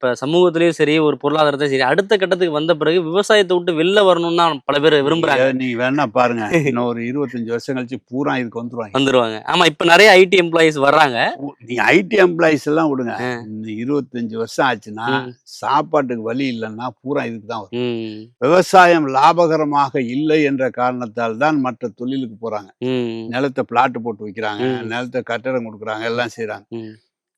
இப்ப சமூகத்திலயும் சரி ஒரு பொருளாதாரத்தையும் சரி அடுத்த கட்டத்துக்கு வந்த பிறகு விவசாயத்தை விட்டு வெளில வரணும்னு தான் பல பேர் விரும்புறாங்க. நீங்க- வேணா பாருங்க. இன்னும் ஒரு இருபத்தஞ்சு வருஷம் கழிச்சு பூரா இதுக்கு வந்துருவாங்க. வந்துருவாங்க. ஆமா இப்ப நிறைய ஐடி எம்ப்ளாயிஸ் வர்றாங்க. நீங்க ஐடி எம்ப்ளாயிஸ் எல்லாம் விடுங்க. இந்த இருபத்தஞ்சு வருஷம் ஆச்சுன்னா. சாப்பாட்டுக்கு வழி இல்லைன்னா பூரா இதுக்கு தான் வரும். விவசாயம் லாபகரமாக இல்லை என்ற காரணத்தால் தான் மற்ற தொழிலுக்கு போறாங்க. நிலத்தை பிளாட் போட்டு வைக்கிறாங்க. நிலத்தை கட்டடம் கொடுக்குறாங்க. எல்லாம் செய்றாங்க. ம்.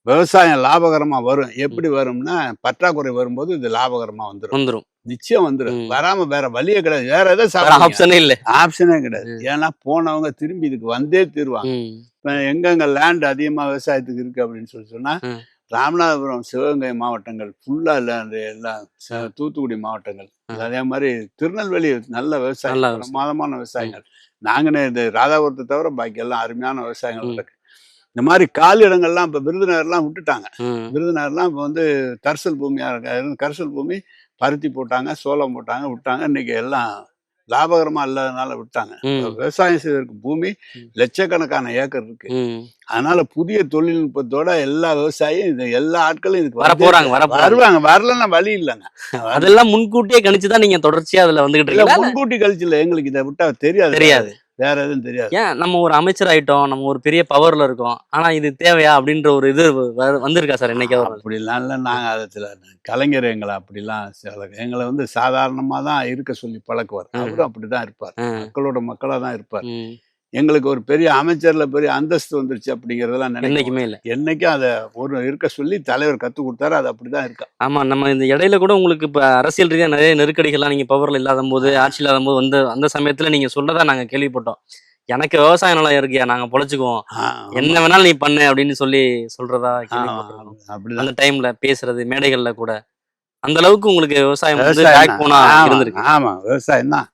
விவசாயம் லாபகரமா வரும். எப்படி வரும்னா பற்றாக்குறை வரும்போது இது லாபகரமா வந்துடும் வந்துரும். நிச்சயம் வந்துடும். வராம வேற வழியே கிடையாது. வேற எதை வேற சாப்பிட ஆப்ஷனே இல்ல. ஆப்ஷனே கிடையாது. ஏன்னா போனவங்க திரும்பி இதுக்கு வந்தே தீருவாங்க. இப்ப எங்கெங்க லேண்ட் அதிகமா விவசாயத்துக்கு இருக்கு அப்படின்னு சொல்லி சொன்னா. ராமநாதபுரம் சிவகங்கை மாவட்டங்கள் ஃபுல்லா லேண்ட் எல்லாம் தூத்துக்குடி மாவட்டங்கள். அதே மாதிரி திருநெல்வேலி நல்ல விவசாயம். பிரமாதமான விவசாயங்கள். நாங்கனே இந்த ராதாபுரத்தை தவிர பாக்கி எல்லாம் அருமையான விவசாயங்கள். இருக்கு இந்த மாதிரி காலி இடங்கள்லாம் இப்ப விருதுநகர்லாம் விட்டுட்டாங்க. விருதுநகர்லாம் இப்போ வந்து கரிசல் பூமியா இருக்க கரிசல் பூமி பருத்தி போட்டாங்க சோளம் போட்டாங்க விட்டாங்க. இன்னைக்கு எல்லாம் லாபகரமா இல்லாதனால விட்டாங்க. விவசாயம் செய்வதற்கு பூமி. லட்சக்கணக்கான ஏக்கர் இருக்கு. அதனால புதிய தொழில்நுட்பத்தோட எல்லா விவசாயியும் இந்த எல்லா ஆட்களும் இதுக்கு வர போறாங்க வர வருவாங்க. வரலன்னா வழி இல்லைங்க. அதெல்லாம் முன்கூட்டியே கணிச்சுதான் நீங்க தொடர்ச்சியா அதுல வந்துகிட்டு இல்ல முன்கூட்டி கழிச்சுல எங்களுக்கு இதை விட்டா தெரியாது. தெரியாது. வேற எதுவும் தெரியாது. ஏன்? நம்ம ஒரு அமைச்சர் ஆயிட்டோம் நம்ம ஒரு பெரிய பவர்ல இருக்கோம். ஆனா இது தேவையா? அப்படின்ற ஒரு இது வந்திருக்கா சார் என்னைக்காவது அப்படிலாம் இல்லை. நாங்கள் அதை சில கலைஞர் எங்களை அப்படிலாம் எங்களை வந்து சாதாரணமா தான் இருக்க சொல்லி பழக்குவார். அவரும் அப்படிதான் இருப்பார். மக்களோட மக்களா தான் இருப்பார் எங்களுக்கு ஒரு பெரிய அமைச்சர்ல பெரிய அந்தஸ்து வந்துருச்சு அப்படிங்கறதெல்லாம் நினைக்க என்னைக்குமே இல்ல. என்னைக்கும் அதை ஒரு இருக்க சொல்லி தலைவர் கத்து கொடுத்தாரு அது அப்படிதான் இருக்கா? ஆமா நம்ம இந்த இடையில கூட உங்களுக்கு இப்ப அரசியல் ரீதியா நிறைய நெருக்கடிகள்லாம் நீங்க பவர்ல இல்லாத போது ஆட்சி இல்லாத போது வந்து அந்த சமயத்துல நீங்க சொல்றதா நாங்க கேள்விப்பட்டோம். எனக்கு விவசாய நிலம் இருக்கியா நாங்க பொழைச்சுக்குவோம். என்ன வேணாலும் நீ பண்ணு அப்படின்னு சொல்லி சொல்றதா அப்படிதான். அந்த டைம்ல பேசுறது மேடைகள்ல கூட. அந்த அளவுக்கு உங்களுக்கு விவசாயம். ஆமா, விவசாயம் தான்